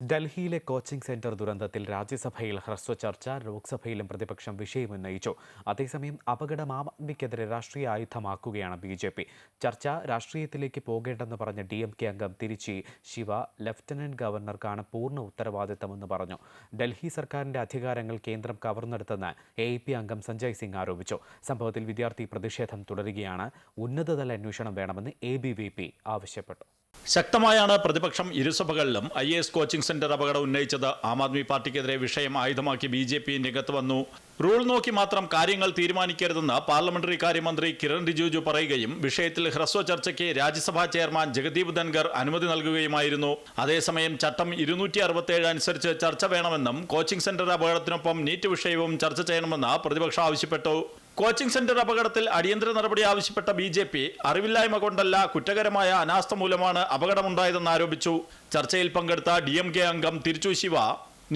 ഡൽഹിയിലെ coaching centre ദുരന്തത്തിൽ രാജ്യസഭയിൽ ഹ്രസ്വ ചർച്ച ലോക്സഭയിലും പ്രതിപക്ഷം വിഷയമുന്നയിച്ചു അതേസമയം അപകടം ആം ആദ്മിക്കെതിരെ രാഷ്ട്രീയ ആയുധമാക്കുകയാണ് ബി ജെ പി. ചർച്ച രാഷ്ട്രീയത്തിലേക്ക് പോകേണ്ടെന്ന് പറഞ്ഞ ഡി എം കെ അംഗം തിരുച്ചി ശിവ ലഫ്റ്റനന്റ് ഗവർണർക്കാണ് പൂർണ ഉത്തരവാദിത്തമെന്ന് പറഞ്ഞു. ഡൽഹി സർക്കാരിന്റെ അധികാരങ്ങൾ കേന്ദ്രം കവർന്നെടുത്തെന്ന് എ പി അംഗം സഞ്ജയ് സിംഗ് ആരോപിച്ചു. സംഭവത്തിൽ വിദ്യാർത്ഥി പ്രതിഷേധം തുടരുകയാണ്. ഉന്നതതല അന്വേഷണം വേണമെന്ന് എ ബി വി പി ആവശ്യപ്പെട്ടു. ശക്തമായാണ് പ്രതിപക്ഷം ഇരുസഭകളിലും ഐ എസ് കോച്ചിംഗ് സെന്റർ അപകടം ഉന്നയിച്ചത്. ആം ആദ്മി പാർട്ടിക്കെതിരെ വിഷയം ആയുധമാക്കി ബി ജെ പി രംഗത്ത് വന്നു. റൂൾ നോക്കി മാത്രം കാര്യങ്ങൾ തീരുമാനിക്കരുതെന്ന് പാർലമെന്ററി കാര്യമന്ത്രി കിരൺ റിജിജു പറയുകയും വിഷയത്തിൽ ഹ്രസ്വ ചർച്ചയ്ക്ക് രാജ്യസഭാ ചെയർമാൻ ജഗദീപ് ധൻഗർ അനുമതി നൽകുകയുമായിരുന്നു. അതേസമയം ചട്ടം ഇരുന്നൂറ്റി അറുപത്തേഴ് അനുസരിച്ച് ചർച്ച വേണമെന്നും കോച്ചിംഗ് സെന്റർ അപകടത്തിനൊപ്പം നീറ്റ് വിഷയവും ചർച്ച ചെയ്യണമെന്ന് പ്രതിപക്ഷം ആവശ്യപ്പെട്ടു. കോച്ചിംഗ് സെന്റർ അപകടത്തിൽ അടിയന്തര നടപടി ആവശ്യപ്പെട്ട ബി ജെ പി അറിവില്ലായ്മ കൊണ്ടല്ല കുറ്റകരമായ അനാസ്ഥ മൂലമാണ് അപകടമുണ്ടായതെന്ന് ആരോപിച്ചു. ചർച്ചയിൽ പങ്കെടുത്ത ഡി എം കെ അംഗം തിരുച്ചു ശിവ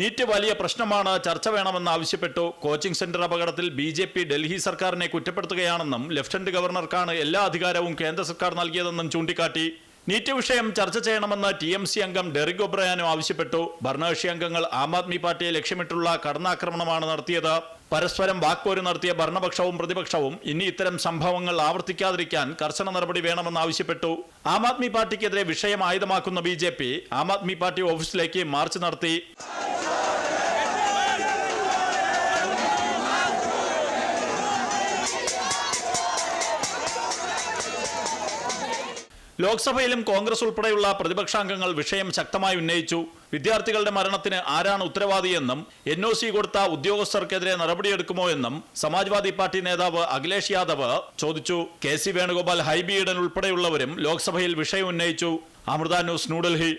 നീറ്റ് വലിയ പ്രശ്നമാണ് ചർച്ച വേണമെന്ന് ആവശ്യപ്പെട്ടു. കോച്ചിംഗ് സെന്റർ അപകടത്തിൽ ബി ജെ പി ഡൽഹി സർക്കാരിനെ കുറ്റപ്പെടുത്തുകയാണെന്നും ലഫ്റ്റനന്റ് ഗവർണർക്കാണ് എല്ലാ അധികാരവും കേന്ദ്ര സർക്കാർ നൽകിയതെന്നും ചൂണ്ടിക്കാട്ടി. നീറ്റ് വിഷയം ചർച്ച ചെയ്യണമെന്ന് ടി എം സി അംഗം ഡെറിക് ഒബ്രയാനും ആവശ്യപ്പെട്ടു. ഭരണകക്ഷി അംഗങ്ങൾ ആം ആദ്മി പാർട്ടിയെ ലക്ഷ്യമിട്ടുള്ള കടന്നാക്രമണമാണ് നടത്തിയത്. പരസ്പരം വാക്പോര് നടത്തിയ ഭരണപക്ഷവും പ്രതിപക്ഷവും ഇനി ഇത്തരം സംഭവങ്ങൾ ആവർത്തിക്കാതിരിക്കാൻ കർശന നടപടി വേണമെന്ന് ആവശ്യപ്പെട്ടു. ആം ആദ്മി പാർട്ടിക്കെതിരെ വിഷയം ആയുധമാക്കുന്ന ബി ആം ആദ്മി പാർട്ടി ഓഫീസിലേക്ക് മാർച്ച് നടത്തി. ലോക്സഭയിലും കോൺഗ്രസ് ഉൾപ്പെടെയുള്ള പ്രതിപക്ഷാംഗങ്ങൾ വിഷയം ശക്തമായി ഉന്നയിച്ചു. വിദ്യാർത്ഥികളുടെ മരണത്തിന് ആരാണ് ഉത്തരവാദിയെന്നും എൻ ഒ സി കൊടുത്ത ഉദ്യോഗസ്ഥർക്കെതിരെ നടപടിയെടുക്കുമോ എന്നും സമാജ്വാദി പാർട്ടി നേതാവ് അഖിലേഷ് യാദവ് ചോദിച്ചു. കെ സി വേണുഗോപാൽ ഹൈബി ഈഡൻ ഉൾപ്പെടെയുള്ളവരും ലോക്സഭയിൽ വിഷയം ഉന്നയിച്ചു. അമൃത ന്യൂസ് ന്യൂഡൽഹി.